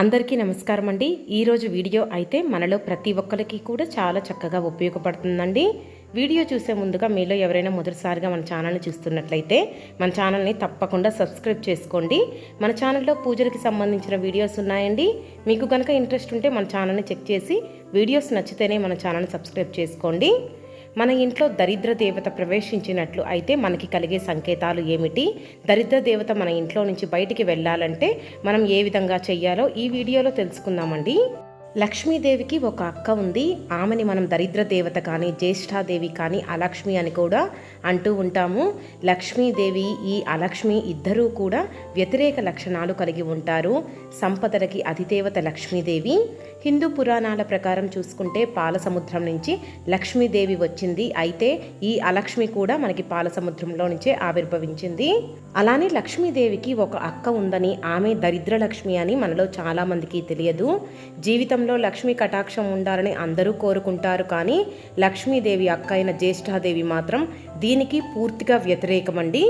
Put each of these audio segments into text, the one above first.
అందరికీ నమస్కారం అండి. ఈరోజు వీడియో అయితే మనలో ప్రతి ఒక్కరికి కూడా చాలా చక్కగా ఉపయోగపడుతుందండి. వీడియో చూసే ముందుగా మీలో ఎవరైనా మొదటిసారిగా మన ఛానల్ని చూస్తున్నట్లయితే మన ఛానల్ని తప్పకుండా సబ్స్క్రైబ్ చేసుకోండి. మన ఛానల్లో పూజలకి సంబంధించిన వీడియోస్ ఉన్నాయండి. మీకు కనుక ఇంట్రెస్ట్ ఉంటే మన ఛానల్ని చెక్ చేసి వీడియోస్ నచ్చితేనే మన ఛానల్ని సబ్స్క్రైబ్ చేసుకోండి. మన ఇంట్లో దరిద్ర దేవత ప్రవేశించినట్లు అయితే మనకి కలిగే సంకేతాలు ఏమిటి? దరిద్ర దేవత మన ఇంట్లో నుంచి బయటికి వెళ్ళాలంటే మనం ఏ విధంగా చెయ్యాలో ఈ వీడియోలో తెలుసుకుందామండి. లక్ష్మీదేవికి ఒక అక్క ఉంది. ఆమెని మనం దరిద్ర దేవత కానీ జ్యేష్ఠాదేవి కానీ అలక్ష్మి అని కూడా అంటూ ఉంటాము. లక్ష్మీదేవి ఈ అలక్ష్మి ఇద్దరూ కూడా వ్యతిరేక లక్షణాలు కలిగి ఉంటారు. సంపదలకి అధిదేవత లక్ష్మీదేవి. హిందూ పురాణాల ప్రకారం చూసుకుంటే పాలసముద్రం నుంచి లక్ష్మీదేవి వచ్చింది. అయితే ఈ అలక్ష్మి కూడా మనకి పాల సముద్రంలో నుంచే ఆవిర్భవించింది. అలానే లక్ష్మీదేవికి ఒక అక్క ఉందని ఆమె దరిద్ర లక్ష్మి అని మనలో చాలామందికి తెలియదు. జీవితం జీవితంలో లక్ష్మీ కటాక్షం ఉండాలని అందరూ కోరుకుంటారు కానీ లక్ష్మీదేవి అక్క అయిన జ్యేష్ఠాదేవి మాత్రం దీనికి పూర్తిగా వ్యతిరేకమండి.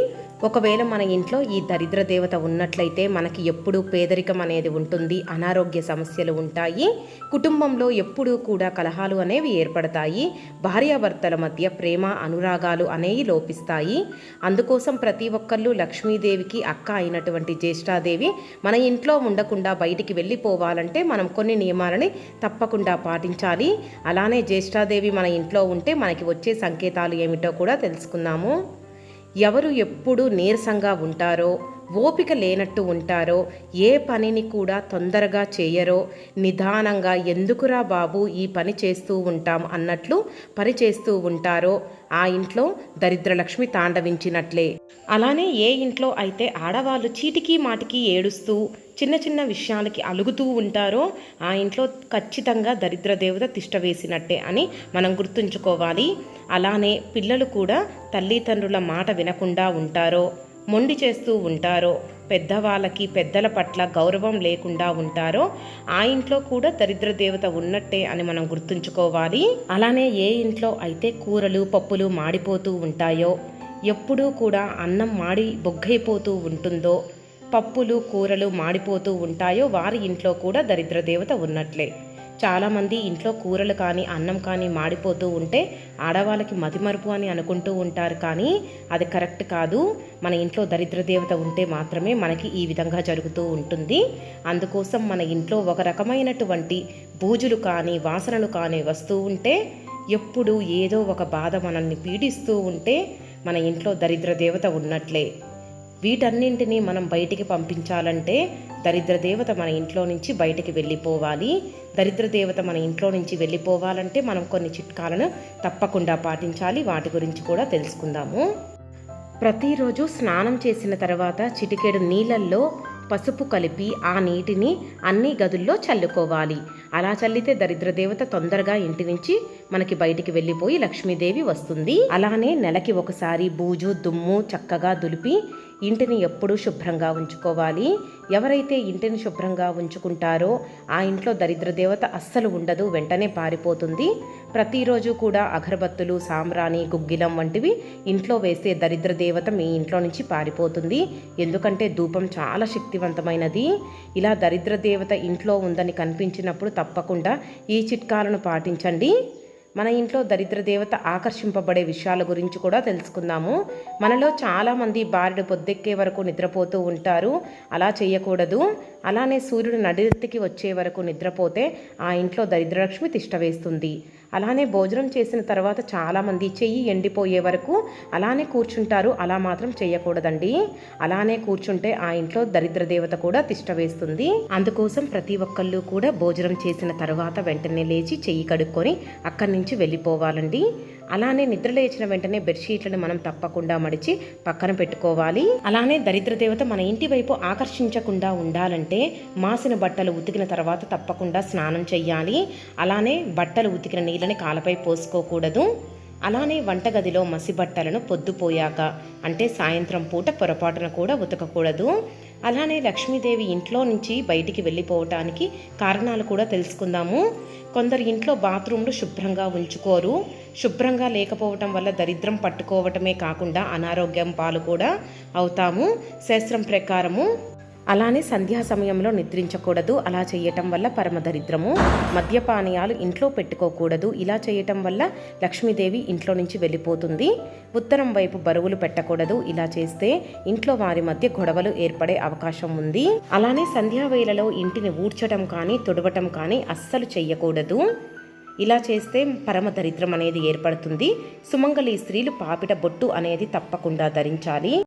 ఒకవేళ మన ఇంట్లో ఈ దరిద్ర దేవత ఉన్నట్లయితే మనకి ఎప్పుడూ పేదరికం అనేది ఉంటుంది అనారోగ్య సమస్యలు ఉంటాయి కుటుంబంలో ఎప్పుడూ కూడా కలహాలు అనేవి ఏర్పడతాయి భార్యాభర్తల మధ్య ప్రేమ అనురాగాలు అనేవి లోపిస్తాయి. అందుకోసం ప్రతి ఒక్కళ్ళు లక్ష్మీదేవికి అక్క అయినటువంటి జ్యేష్ఠాదేవి మన ఇంట్లో ఉండకుండా బయటికి వెళ్ళిపోవాలంటే మనం కొన్ని నియమాలని తప్పకుండా పాటించాలి. అలానే జ్యేష్ఠాదేవి మన ఇంట్లో ఉంటే మనకి వచ్చే సంకేతాలు ఏమిటో కూడా తెలుసుకుందాము. ఎవరు ఎప్పుడు నీరసంగా ఉంటారో ఓపిక లేనట్టు ఉంటారో ఏ పనిని కూడా తొందరగా చేయరో నిదానంగా ఎందుకురా బాబు ఈ పని చేస్తూ ఉంటాం అన్నట్లు పని చేస్తూ ఉంటారో ఆ ఇంట్లో దరిద్రలక్ష్మి తాండవించినట్లే. అలానే ఏ ఇంట్లో అయితే ఆడవాళ్ళు చీటికి మాటికి ఏడుస్తూ చిన్న చిన్న విషయాలకి అలుగుతూ ఉంటారో ఆ ఇంట్లో ఖచ్చితంగా దరిద్ర దేవత తిష్ట వేసినట్టే అని మనం గుర్తుంచుకోవాలి. అలానే పిల్లలు కూడా తల్లిదండ్రుల మాట వినకుండా ఉంటారో మొండి చేస్తూ ఉంటారో పెద్దవాళ్ళకి పెద్దల పట్ల గౌరవం లేకుండా ఉంటారో ఆ ఇంట్లో కూడా దరిద్ర దేవత ఉన్నట్టే అని మనం గుర్తుంచుకోవాలి. అలానే ఏ ఇంట్లో అయితే కూరలు పప్పులు మాడిపోతూ ఉంటాయో ఎప్పుడూ కూడా అన్నం మాడి బొగ్గైపోతూ ఉంటుందో పప్పులు కూరలు మాడిపోతూ ఉంటాయో వారి ఇంట్లో కూడా దరిద్ర దేవత ఉన్నట్లే. చాలామంది ఇంట్లో కూరలు కానీ అన్నం కానీ మాడిపోతూ ఉంటే ఆడవాళ్ళకి మతిమరుపు అని అనుకుంటూ ఉంటారు కానీ అది కరెక్ట్ కాదు. మన ఇంట్లో దరిద్ర దేవత ఉంటే మాత్రమే మనకి ఈ విధంగా జరుగుతూ ఉంటుంది. అందుకోసం మన ఇంట్లో ఒక రకమైనటువంటి బూజులు కానీ వాసనలు కానీ వస్తూ ఉంటే ఎప్పుడు ఏదో ఒక బాధ మనల్ని పీడిస్తూ ఉంటే మన ఇంట్లో దరిద్ర దేవత ఉన్నట్లే. వీటన్నింటినీ మనం బయటికి పంపించాలంటే దరిద్ర దేవత మన ఇంట్లో నుంచి బయటికి వెళ్ళిపోవాలి. దరిద్ర దేవత మన ఇంట్లో నుంచి వెళ్ళిపోవాలంటే మనం కొన్ని చిట్కాలను తప్పకుండా పాటించాలి. వాటి గురించి కూడా తెలుసుకుందాము. ప్రతిరోజు స్నానం చేసిన తర్వాత చిటికెడు నీళ్ళల్లో పసుపు కలిపి ఆ నీటిని అన్ని గదుల్లో చల్లుకోవాలి. అలా చల్లితే దరిద్ర దేవత తొందరగా ఇంటి నుంచి మనకి బయటికి వెళ్ళిపోయి లక్ష్మీదేవి వస్తుంది. అలానే నెలకి ఒకసారి బూజు దుమ్ము చక్కగా దులిపి ఇంటిని ఎప్పుడూ శుభ్రంగా ఉంచుకోవాలి. ఎవరైతే ఇంటిని శుభ్రంగా ఉంచుకుంటారో ఆ ఇంట్లో దరిద్ర దేవత అస్సలు ఉండదు వెంటనే పారిపోతుంది. ప్రతిరోజు కూడా అగరబత్తులు సాంబ్రాణి గుగ్గిలం వంటివి ఇంట్లో వేస్తే దరిద్ర దేవత మీ ఇంట్లో నుంచి పారిపోతుంది. ఎందుకంటే ధూపం చాలా శక్తివంతమైనది. ఇలా దరిద్ర దేవత ఇంట్లో ఉందని కనిపించినప్పుడు తప్పకుండా ఈ చిట్కాలను పాటించండి. మన ఇంట్లో దరిద్ర దేవత ఆకర్షింపబడే విషయాల గురించి కూడా తెలుసుకుందాము. మనలో చాలామంది బారెడు పొద్దెక్కే వరకు నిద్రపోతూ ఉంటారు. అలా చేయకూడదు. అలానే సూర్యుడు నడిరెత్తికి వచ్చే వరకు నిద్రపోతే ఆ ఇంట్లో దరిద్రలక్ష్మి తిష్టవేస్తుంది అలానే భోజనం చేసిన తర్వాత చాలామంది చెయ్యి ఎండిపోయే వరకు అలానే కూర్చుంటారు. అలా మాత్రం చేయకూడదండి. అలానే కూర్చుంటే ఆ ఇంట్లో దరిద్ర దేవత కూడా తిష్ట వేస్తుంది. అందుకోసం ప్రతి ఒక్కళ్ళు కూడా భోజనం చేసిన తర్వాత వెంటనే లేచి చెయ్యి కడుక్కొని అక్కడి నుంచి వెళ్ళిపోవాలండి. అలానే నిద్ర లేచిన వెంటనే బెడ్షీట్లను మనం తప్పకుండా మడిచి పక్కన పెట్టుకోవాలి. అలానే దరిద్ర దేవత మన ఇంటి వైపు ఆకర్షించకుండా ఉండాలంటే మాసిన బట్టలు ఉతికిన తర్వాత తప్పకుండా స్నానం చేయాలి అలానే బట్టలు ఉతికిన నీళ్ళని కాలపై పోసుకోకూడదు. అలానే వంటగదిలో మసిబట్టలను పొద్దుపోయాక అంటే సాయంత్రం పూట పొరపాటున కూడా ఉతకకూడదు. అలానే లక్ష్మీదేవి ఇంట్లో నుంచి బయటికి వెళ్ళిపోవటానికి కారణాలు కూడా తెలుసుకుందాము. కొందరు ఇంట్లో బాత్రూంలు శుభ్రంగా ఉంచుకోరు. శుభ్రంగా లేకపోవటం వల్ల దరిద్రం పట్టుకోవటమే కాకుండా అనారోగ్యం పాలు కూడా అవుతాము. శాస్త్రం ప్రకారము అలానే సంధ్యా సమయంలో నిద్రించకూడదు. అలా చేయటం వల్ల పరమ దరిద్రము. మద్యపానీయాలు ఇంట్లో పెట్టుకోకూడదు. ఇలా చేయటం వల్ల లక్ష్మీదేవి ఇంట్లో నుంచి వెళ్ళిపోతుంది. ఉత్తరం వైపు బరువులు పెట్టకూడదు. ఇలా చేస్తే ఇంట్లో వారి మధ్య గొడవలు ఏర్పడే అవకాశం ఉంది. అలానే సంధ్యా వేళలో ఇంటిని ఊడ్చడం కానీ తుడవటం కానీ అస్సలు చేయకూడదు ఇలా చేస్తే పరమ దరిద్రం అనేది ఏర్పడుతుంది. సుమంగళి స్త్రీలు పాపిట బొట్టు అనేది తప్పకుండా ధరించాలి.